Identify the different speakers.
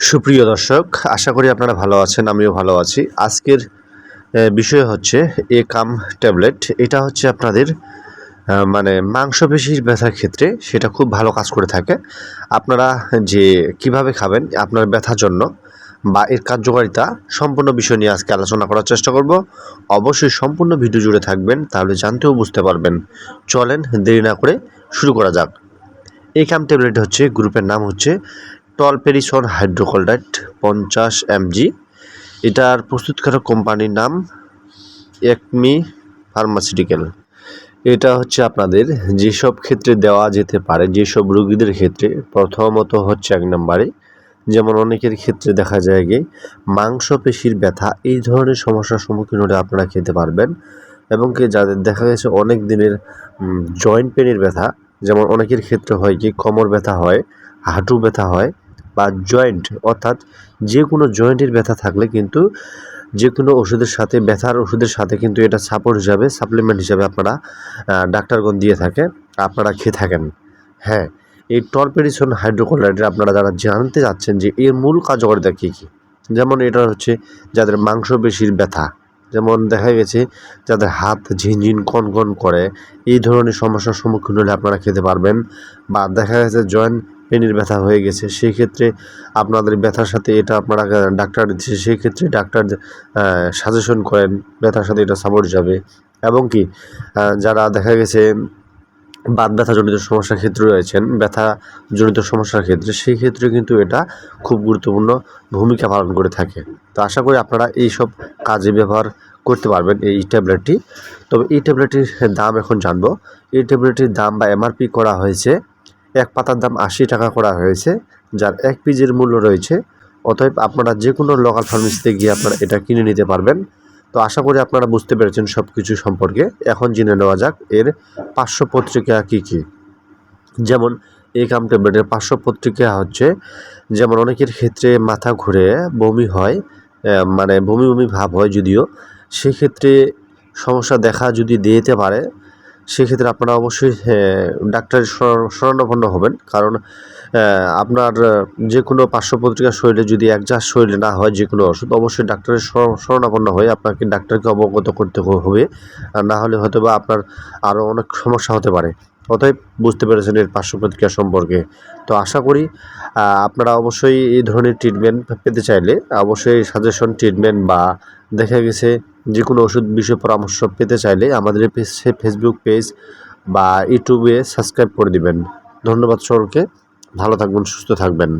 Speaker 1: সুপ্রিয় দর্শক, আশা করি আপনারা ভালো আছেন, আমিও ভালো আছি। আজকের বিষয় হচ্ছে এ কাম ট্যাবলেট। এটা হচ্ছে আপনাদের মানে মাংসপেশির ব্যথার ক্ষেত্রে সেটা খুব ভালো কাজ করে থাকে। আপনারা যে কীভাবে খাবেন, আপনার ব্যথার জন্য বা এর কার্যকারিতা সম্পূর্ণ বিষয় নিয়ে আজকে আলোচনা করার চেষ্টা করব। অবশ্যই সম্পূর্ণ ভিডিও জুড়ে থাকবেন, তাহলে জানতেও বুঝতে পারবেন। চলেন, দেরি না করে শুরু করা যাক। এই কাম ট্যাবলেট হচ্ছে, গ্রুপের নাম হচ্ছে টলপেরিসন হাইড্রোকলডাইট পঞ্চাশ এমজি। এটার প্রস্তুতকারক কোম্পানির নাম একমি ফার্মাসিউটিক্যাল। এটা হচ্ছে আপনাদের যেসব ক্ষেত্রে দেওয়া যেতে পারে, যেসব রোগীদের ক্ষেত্রে, প্রথমত হচ্ছে এক নম্বরে, যেমন অনেকের ক্ষেত্রে দেখা যায় গিয়ে মাংসপেশির ব্যথা, এই ধরনের সমস্যার সম্মুখীন হলে আপনারা খেতে পারবেন। এবং কি যাদের দেখা গেছে অনেক দিনের জয়েন্ট পেনের ব্যথা, যেমন অনেকের ক্ষেত্রে হয় কি, কোমর ব্যথা হয়, হাঁটু ব্যথা হয় বা জয়েন্ট অর্থাৎ যে কোনো জয়েন্টের ব্যথা থাকলে কিন্তু যে কোনো ওষুধের সাথে, ব্যথার ওষুধের সাথে কিন্তু এটা সাপোর্ট হিসাবে সাপ্লিমেন্ট হিসাবে আপনারা ডাক্তারগণ দিয়ে থাকে, আপনারা খেয়ে থাকেন। হ্যাঁ এই টলপেরিসন হাইড্রোকোলাইডের আপনারা যারা জানতে চাচ্ছেন যে এর মূল কার্যকারিতা কী কী? যেমন এটা হচ্ছে যাদের মাংসপেশির ব্যথা, যেমন দেখা গেছে যাদের হাত ঝিনঝিন, কনকন করে, এই ধরনের সমস্যার সম্মুখীন হলে আপনারা খেতে পারবেন। বা দেখা গেছে জয়েন্ট পেনির ব্যথা হয়ে গেছে সেই ক্ষেত্রে আপনাদের ব্যথার সাথে এটা আপনারা ডাক্তার দিচ্ছে সেই ক্ষেত্রে ডাক্তার সাজেশন করেন ব্যথার সাথে এটা সাপোর্ট যাবে। এবং কি যারা দেখা গেছে বাত ব্যথাজনিত সমস্যার ক্ষেত্রে রয়েছেন ব্যথাজনিত সমস্যার ক্ষেত্রে সেই ক্ষেত্রে কিন্তু এটা খুব গুরুত্বপূর্ণ ভূমিকা পালন করে থাকে। তো আশা করি আপনারা এই সব কাজে ব্যবহার করতে পারবেন এই ট্যাবলেটটি তবে এই ট্যাবলেটটির দাম এখন জানব। এই ট্যাবলেটটির দাম বা এমআরপি করা হয়েছে এক পাতার দাম আশি টাকা করা হয়েছে, যার এক পিজের মূল্য রয়েছে। অতএব আপনারা যে কোনো লোকাল ফার্মেসিতে গিয়ে আপনারা এটা কিনে নিতে পারবেন। তো আশা করি আপনারা বুঝতে পেরেছেন সব কিছু সম্পর্কে। এখন জেনে নেওয়া যাক এর পার্শ্ব পত্রিকা কী কী। যেমন, এই কাম ট্যাবলেটের পার্শ্ব পত্রিকা হচ্ছে, যেমন অনেকের ক্ষেত্রে মাথা ঘুরে বমি হয় মানে বমি বমি ভাব হয় যদিও, সেক্ষেত্রে সমস্যা দেখা যদি দিতে পারে সেক্ষেত্রে আপনারা অবশ্যই ডাক্তারের শরণাপন্ন হবেন। কারণ আপনার যে কোনো পার্শ্ব পত্রিকা শরীরে যদি একজাস্ট শরীরে না হয় যে কোনো ওষুধ, অবশ্যই ডাক্তারের শরণ- শরণাপন্ন হয়ে আপনাকে ডাক্তারকে অবগত করতে হবে। আর না হলে হয়তো বা আপনার আরও অনেক সমস্যা হতে পারে। অতএব বুঝতে পেরেছেন এর পার্শ্ব প্রতিক্রিয়া সম্পর্কে। তো আশা করি আপনারা অবশ্যই এই ধরনের ট্রিটমেন্ট পেতে চাইলে অবশ্যই সাজেশন ট্রিটমেন্ট বা দেখা গেছে যে কোনো ওষুধ বিষয়ে পরামর্শ পেতে চাইলে আমাদের ফেসবুক পেজ বা ইউটিউবে সাবস্ক্রাইব করে দিবেন। ধন্যবাদ সকলকে। ভালো থাকবেন, সুস্থ থাকবেন।